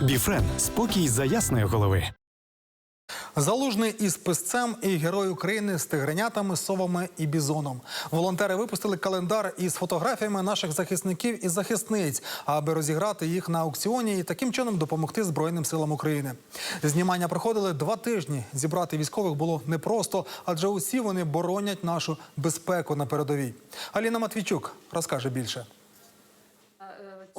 Біфрен спокій за ясної голови. Залужний із писцем і герой України з тигренятами, совами і бізоном. Волонтери випустили календар із фотографіями наших захисників і захисниць, аби розіграти їх на аукціоні і таким чином допомогти Збройним силам України. Знімання проходили два тижні. Зібрати військових було непросто, адже усі вони боронять нашу безпеку на передовій. Аліна Матвійчук розкаже більше.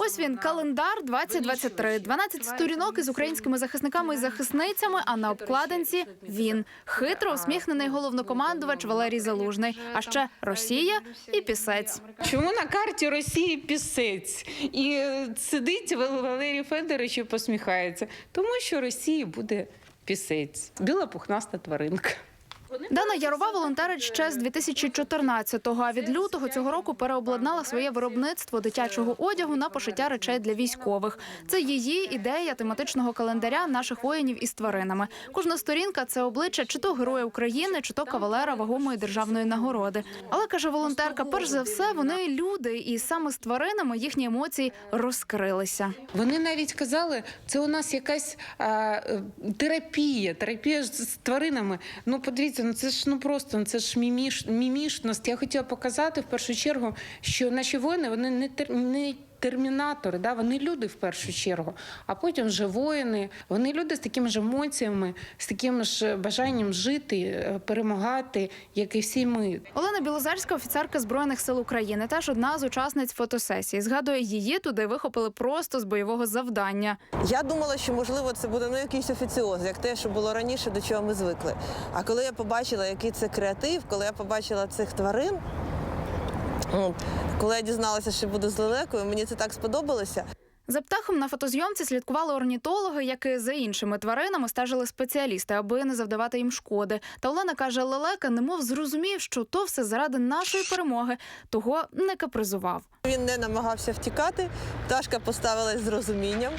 Ось він календар 2023. 12 сторінок із українськими захисниками і захисницями. А на обкладинці він хитро усміхнений головнокомандувач Валерій Залужний. А ще Росія і пісець. Чому на карті Росії пісець? І е, сидить Вал- Валерій Федорович і посміхається. Тому що Росії буде пісець. Біла пухнаста тваринка. Дана Ярова волонтерить ще з 2014-го, а від лютого цього року переобладнала своє виробництво дитячого одягу на пошиття речей для військових. Це її ідея тематичного календаря наших воїнів із тваринами. Кожна сторінка це обличчя чи то героя України, чи то кавалера вагомої державної нагороди. Але каже волонтерка, перш за все, вони люди, і саме з тваринами їхні емоції розкрилися. Вони навіть казали, це у нас якась а, терапія, терапія з тваринами. Ну, подивіться, ну це ж ну просто ну, це ж міміш, мімішність. Я хотіла показати в першу чергу, що наші воїни вони не не термінатори, да? вони люди в першу чергу, а потім вже воїни. Вони люди з такими ж емоціями, з таким ж бажанням жити, е, перемагати, як і всі ми. Олена Білозерська, офіцерка збройних сил України, теж одна з учасниць фотосесії. Згадує, її туди вихопили просто з бойового завдання. Я думала, що можливо це буде ну якийсь офіціоз, як те, що було раніше, до чого ми звикли. А коли я побачила, який це креатив, коли я побачила цих тварин, коли я дізналася, що буду з лелекою, мені це так сподобалося. За птахом на фотозйомці слідкували орнітологи, як і за іншими тваринами стежили спеціалісти, аби не завдавати їм шкоди. Та Олена каже, лелека немов зрозумів, що то все заради нашої перемоги, того не капризував. Він не намагався втікати. Пташка поставилась з розумінням,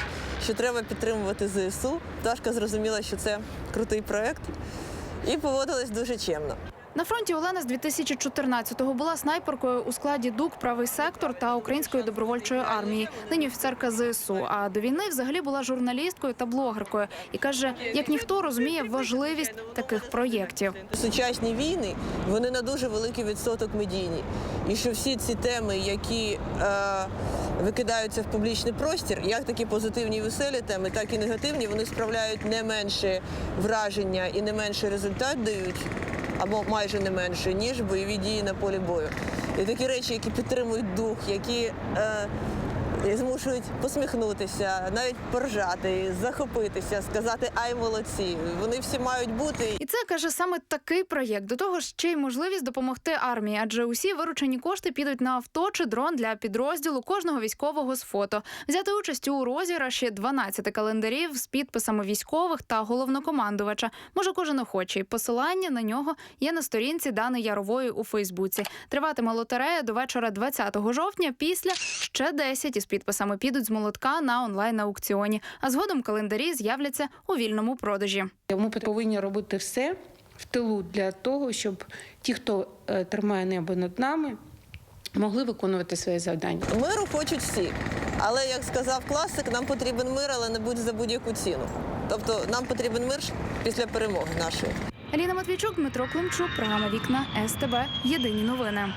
що треба підтримувати ЗСУ. Пташка зрозуміла, що це крутий проект, і поводилась дуже чемно. На фронті Олена з 2014-го була снайперкою у складі ДУК «Правий сектор» та Української добровольчої армії. Нині офіцерка ЗСУ. А до війни взагалі була журналісткою та блогеркою. І каже, як ніхто розуміє важливість таких проєктів. Сучасні війни вони на дуже великий відсоток медійні. І що всі ці теми, які е, викидаються в публічний простір, як такі позитивні веселі теми, так і негативні, вони справляють не менше враження і не менше результат дають, або майже не менше, ніж бойові дії на полі бою. І такі речі, які підтримують дух, які е, змушують посміхнутися, навіть поржати, захопитися, сказати Ай, молодці. Вони всі мають бути. І це каже саме такий проєкт. До того ж, ще й можливість допомогти армії, адже усі виручені кошти підуть на авто чи дрон для підрозділу кожного військового з фото. Взяти участь у розіграші 12 календарів з підписами військових та головнокомандувача. Може кожен охочий. Посилання на нього є на сторінці Дани Ярової у Фейсбуці. Триватиме лотерея до вечора 20 жовтня. Після ще 10 із підписами підуть з молотка на онлайн аукціоні. А згодом календарі з'являться у вільному продажі. Ми повинні робити все в тилу для того, щоб ті, хто е, тримає небо над нами, могли виконувати свої завдання. Миру хочуть всі. Але як сказав класик, нам потрібен мир, але не будь за будь-яку ціну. Тобто нам потрібен мир після перемоги нашої. Аліна Матвійчук, Дмитро Климчук, програма Вікна СТБ. Єдині новини.